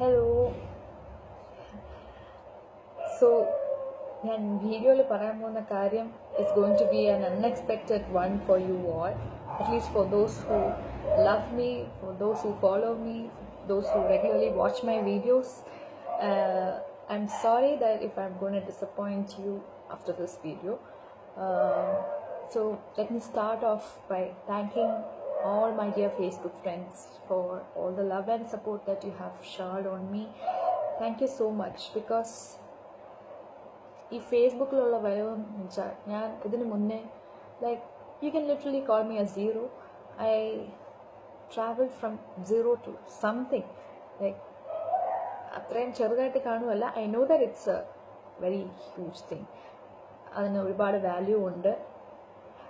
Hello so ഞാൻ വീഡിയോയിൽ പറയാൻ പോകുന്ന കാര്യം is going to be an unexpected one for you all at least for those who love me for those who follow me those who regularly watch my videos I'm sorry that if I'm gonna disappoint you after this video so let me start off by thanking all my dear Facebook friends for all the love and support that you have showered on me. Thank you so much. Because ഈ ഫേസ്ബുക്കിലുള്ള വരവെന്ന് വെച്ചാൽ ഞാൻ ഇതിന് മുന്നേ like you can literally call me a zero I travel from zero to something like അത്രയും ചെറുതായിട്ട് കാണുമല്ല I know that it's a very huge thing അതിന് ഒരുപാട് വാല്യൂ ഉണ്ട്.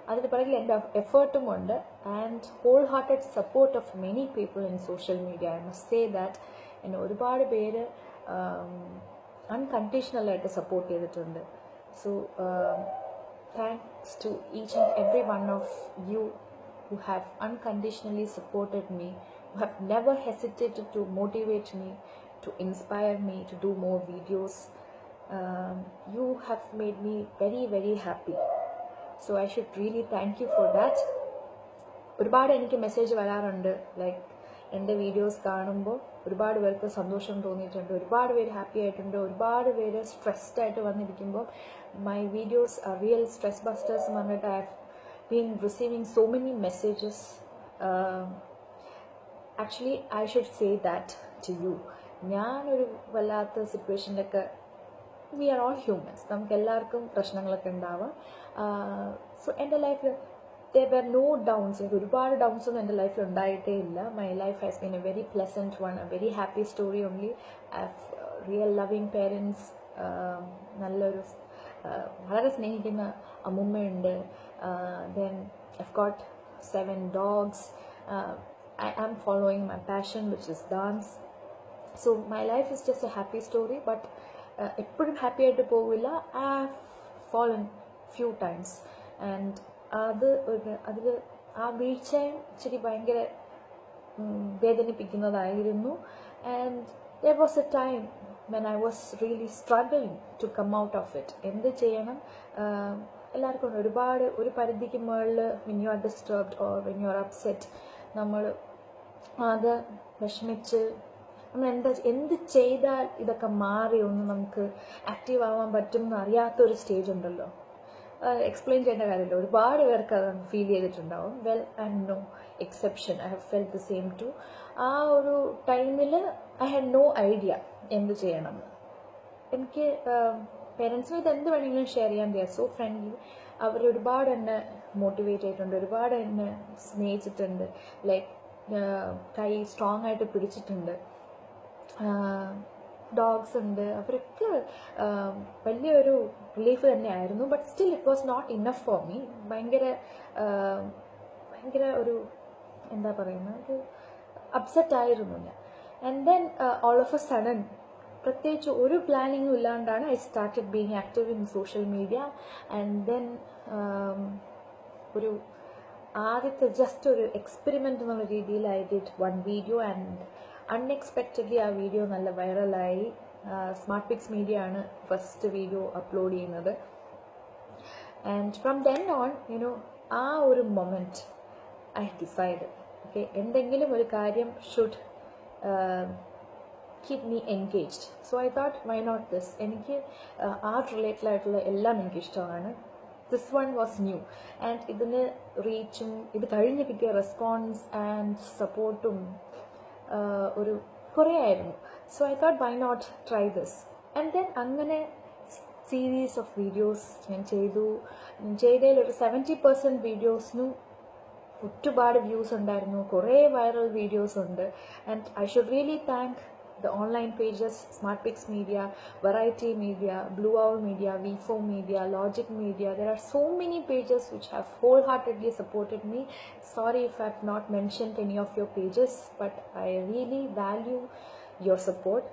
അതിന് പിറകിൽ എന്റെ എഫേർട്ടും ഉണ്ട് and wholehearted support of many people in social media I must say that എന്നെ ഒരുപാട് പേര് അൺകണ്ടീഷണലായിട്ട് സപ്പോർട്ട് ചെയ്തിട്ടുണ്ട് so thanks to each and every one of you who have unconditionally supported me, who have never hesitated to motivate me, to inspire me to do more videos. Um, you have me very, very happy. So I should really thank you for that ഒരുപാട് എനിക്ക് message വരാറുണ്ട്. Like എന്റെ videos കാണുമ്പോൾ ഒരുപാട് പേർക്ക് സന്തോഷം തോന്നിയിട്ടുണ്ട്. ഒരുപാട് പേര് ഹാപ്പി ആയിട്ടുണ്ട്. ഒരുപാട് പേര് സ്ട്രെസ്ഡ് ആയിട്ട് വന്നിരിക്കുമ്പോൾ my videos real stress busters എന്ന് പറഞ്ഞിട്ട് I have been receiving so many messages actually I should say that to you ഞാനൊരു വല്ലാത്ത സിറ്റുവേഷനിലൊക്കെ വി ആർ ഓൾ ഹ്യൂമൻസ് നമുക്ക് എല്ലാവർക്കും പ്രശ്നങ്ങളൊക്കെ ഉണ്ടാവാം. സോ എന്റെ ലൈഫിൽ ദർ വെർ നോ ഡൗൺസ് എനിക്ക് ഒരുപാട് ഡൗൺസ് ഒന്നും എന്റെ ലൈഫിൽ ഉണ്ടായിട്ടേ ഇല്ല. My life has been a very pleasant one a very happy story only I have real loving parents നല്ലൊരു വളരെ സ്നേഹിക്കുന്ന അമ്മുമ്മയുണ്ട്. Then I've got seven dogs I am following my passion which is dance so my life is just a happy story but എപ്പോഴും happy ആയിട്ട് പോകില്ല ആ fallen few times and അത് ഒരു അതിൽ ആ വീഴ്ചയും ഇച്ചിരി ഭയങ്കര വേദനിപ്പിക്കുന്നതായിരുന്നു. And there was a time when I was really struggling to come out of it എന്ത് ചെയ്യണം? എല്ലാവർക്കും ഒരുപാട് ഒരു പരിധിക്ക് മുകളിൽ when you are disturbed or when you are upset നമ്മൾ അത് വിഷമിച്ച് നമ്മൾ എന്താ എന്ത് ചെയ്താൽ ഇതൊക്കെ മാറി ഒന്ന് നമുക്ക് ആക്റ്റീവ് ആവാൻ പറ്റും എന്ന് അറിയാത്തൊരു സ്റ്റേജ് ഉണ്ടല്ലോ. എക്സ്പ്ലെയിൻ ചെയ്യേണ്ട കാര്യമില്ല. ഒരുപാട് പേർക്ക് അത് ഫീൽ ചെയ്തിട്ടുണ്ടാവും. Well and no exception I have fell the same too ആ ഒരു ടൈമിൽ ഐ ഹാഡ് നോ ഐഡിയ എന്ത് ചെയ്യണം. എനിക്ക് പേരൻസിന് ഇത് എന്ത് വേണമെങ്കിലും ഷെയർ ചെയ്യാൻ ദേ സോ ഫ്രണ്ട്ലി അവർ ഒരുപാട് എന്നെ മോട്ടിവേറ്റ് ചെയ്തിട്ടുണ്ട്. ഒരുപാട് എന്നെ സ്നേഹിച്ചിട്ടുണ്ട്. ലൈക്ക് കൈ സ്ട്രോങ് ആയിട്ട് പിടിച്ചിട്ടുണ്ട്. ഡോഗ്സ് ഉണ്ട്. അവരൊക്കെ വലിയൊരു റിലീഫ് തന്നെയായിരുന്നു. But still it was not enough for me ഭയങ്കര ഭയങ്കര ഒരു എന്താ പറയുന്നത്? ഒരു അപ്സെറ്റ് ആയിരുന്നു ഞാൻ. And then all of a sudden പ്രത്യേകിച്ച് ഒരു പ്ലാനിങ്ങും ഇല്ലാണ്ടാണ് I started being active in social media and then ഒരു ആദ്യത്തെ ജസ്റ്റ് ഒരു എക്സ്പെരിമെന്റ് എന്നുള്ള രീതിയിൽ I did one video and unexpectedly ആ വീഡിയോ നല്ല വൈറലായി സ്മാർട്ട് പിക്സ് മീഡിയ ആണ് ഫസ്റ്റ് വീഡിയോ അപ്ലോഡ് ചെയ്യുന്നത്. And from then on you know ആ ഒരു മൊമെന്റ് ഐ ഡിസൈഡ് ഓക്കെ എന്തെങ്കിലും ഒരു കാര്യം should keep me engaged so I thought why not this എനിക്ക് ആർട്ട് റിലേറ്റഡ് ആയിട്ടുള്ള എല്ലാം എനിക്കിഷ്ടമാണ് this one was new and ഇതിന് റീച്ചും ഇത് കഴിഞ്ഞ് കിട്ടിയ റെസ്പോൺസ് ആൻഡ് സപ്പോർട്ടും ഒരു കുറേ ആയിരുന്നു so I thought why not try this and then അങ്ങനെ സീരീസ് ഓഫ് വീഡിയോസ് ഞാൻ ചെയ്തു. ചെയ്തതിൽ ഒരു സെവന്റി പെർസെന്റ് വീഡിയോസിനും ഒരുപാട് വ്യൂസ് ഉണ്ടായിരുന്നു. കുറേ വൈറൽ വീഡിയോസ് ഉണ്ട്. And I should really thank the online pages smart pix media variety media blue owl media v4 media logic media. There are so many pages which have wholeheartedly supported me. Sorry if i've not mentioned any of your pages but i really value your support.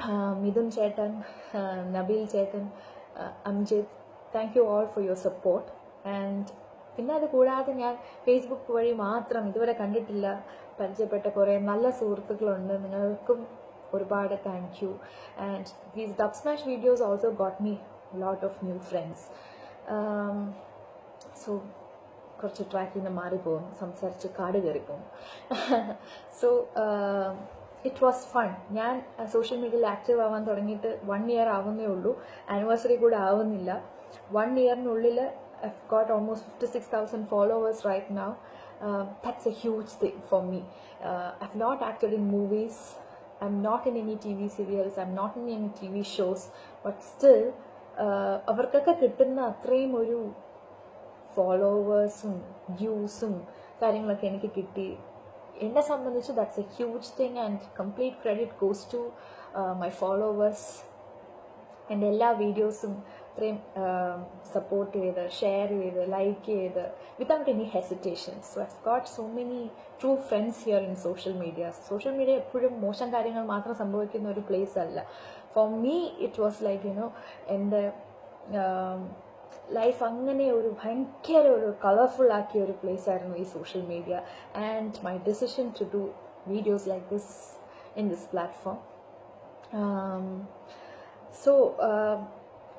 Uh, midun chetan uh, nabil chetan uh, amjit thank you all for your support. And പിന്നെ അത് കൂടാതെ ഞാൻ Facebook വഴി മാത്രം ഇതുവരെ കണ്ടിട്ടില്ല. പരിചയപ്പെട്ട കുറേ നല്ല സുഹൃത്തുക്കളുണ്ട്. നിങ്ങൾക്കും ഒരുപാട് thank you and these dub smash videos also got me lot of new friends so കുറച്ച് ട്രാക്കിൽ നിന്ന് മാറിപ്പോകും. സംസാരിച്ച് കാട് കയറിപ്പോകും. സോ ഇറ്റ് വാസ് ഫൺ ഞാൻ സോഷ്യൽ മീഡിയയിൽ ആക്റ്റീവ് ആവാൻ തുടങ്ങിയിട്ട് വൺ ഇയർ ആവുന്നേ ഉള്ളൂ. ആനിവേഴ്സറി കൂടെ ആവുന്നില്ല. One ഇയറിനുള്ളിൽ six thousand followers right now that's a huge thing for me I have not acted in movies I'm not in any TV serials I'm not in any TV shows but still അവർക്കൊക്കെ കിട്ടുന്ന അത്രയും ഒരു ഫോളോവേഴ്സും വ്യൂസും കാര്യങ്ങളൊക്കെ എനിക്ക് കിട്ടി. എന്നെ സംബന്ധിച്ച് that's a huge thing and complete credit goes to my followers എന്റെ എല്ലാ വീഡിയോസും ഇത്രയും സപ്പോർട്ട് ചെയ്ത് ഷെയർ ചെയ്ത് ലൈക്ക് ചെയ്ത് without any hesitation so I got so many true friends here in social media social media എപ്പോഴും മോശം കാര്യങ്ങൾ മാത്രം സംഭവിക്കുന്ന ഒരു പ്ലേസ് അല്ല. For me it was like you know എന്റെ ലൈഫ് അങ്ങനെ ഒരു ഭയങ്കര ഒരു കളർഫുൾ ആക്കിയ ഒരു പ്ലേസ് ആയിരുന്നു ഈ social media and my decision to do videos like this in this platform so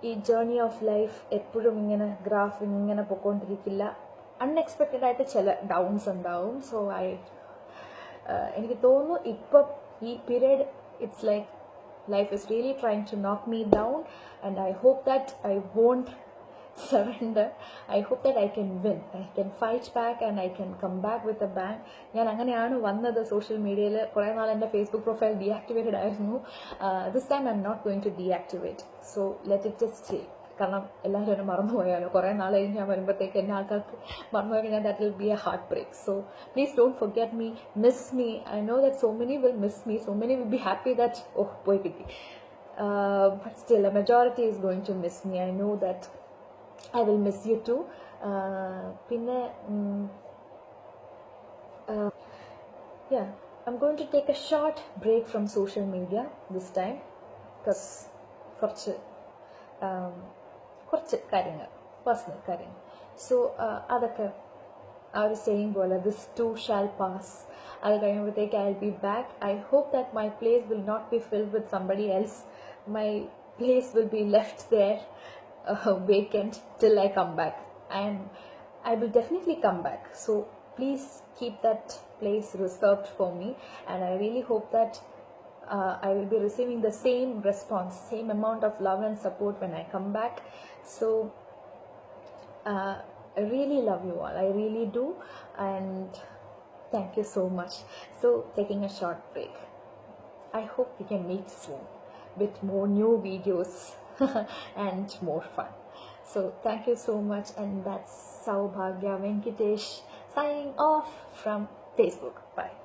ഈ ജേർണി ഓഫ് ലൈഫ് എപ്പോഴും ഇങ്ങനെ ഗ്രാഫ് ഇങ്ങനെ പോയിക്കൊണ്ടിരിക്കില്ല അൺഎക്സ്പെക്റ്റഡ് ആയിട്ട് ചില ഡൗൺസ് ഉണ്ടാവും. സോ ഐ എനിക്ക് തോന്നുന്നു ഇപ്പം ഈ period it's like life is really trying to knock me down and I hope that I won't surrender. I hope that I can win. I can fight back and I can come back with a bang. ഞാൻ അങ്ങനെയാണ് വന്നത് social മീഡിയയിൽ കുറേ നാൾ എന്റെ Facebook profile deactivated ആയിരുന്നു. This time I'm not going to deactivate so let it just stay കാരണം എല്ലാവരും എന്നെ മറന്നുപോയാലോ കുറേ നാൾ കഴിഞ്ഞ് ഞാൻ വരുമ്പോഴത്തേക്ക് എന്നെ ആൾക്കാർക്ക് മറന്നുപോയി കഴിഞ്ഞാൽ that will be a heart break so please don't forget me miss me I know that so many will miss me so many will be happy that oh പോയി കിട്ടി. But still a majority is going to miss me I know that I will miss you too പിന്നെ yeah i'm going to take a short break from social media this time because കുറച്ച് കുറച്ച് കാര്യങ്ങൾ personal കാര്യങ്ങൾ. So അതൊക്കെ ആ ഒരു same പോലെ this to shall pass അത് കഴിയുമ്പോഴത്തേക്ക് I will be back I hope that my place will not be filled with somebody else my place will be left there uh, vacant till I come back. And I will definitely come back. So please keep that place reserved for me. And I really hope that uh, I will be receiving the same response, same amount of love and support when I come back. So uh, I really love you all. I really do. And thank you so much. So taking a short break. I hope we can meet soon with more new videos and more fun. So thank you so much, and that's Saubhagya Venkatesh signing off from Facebook. Bye.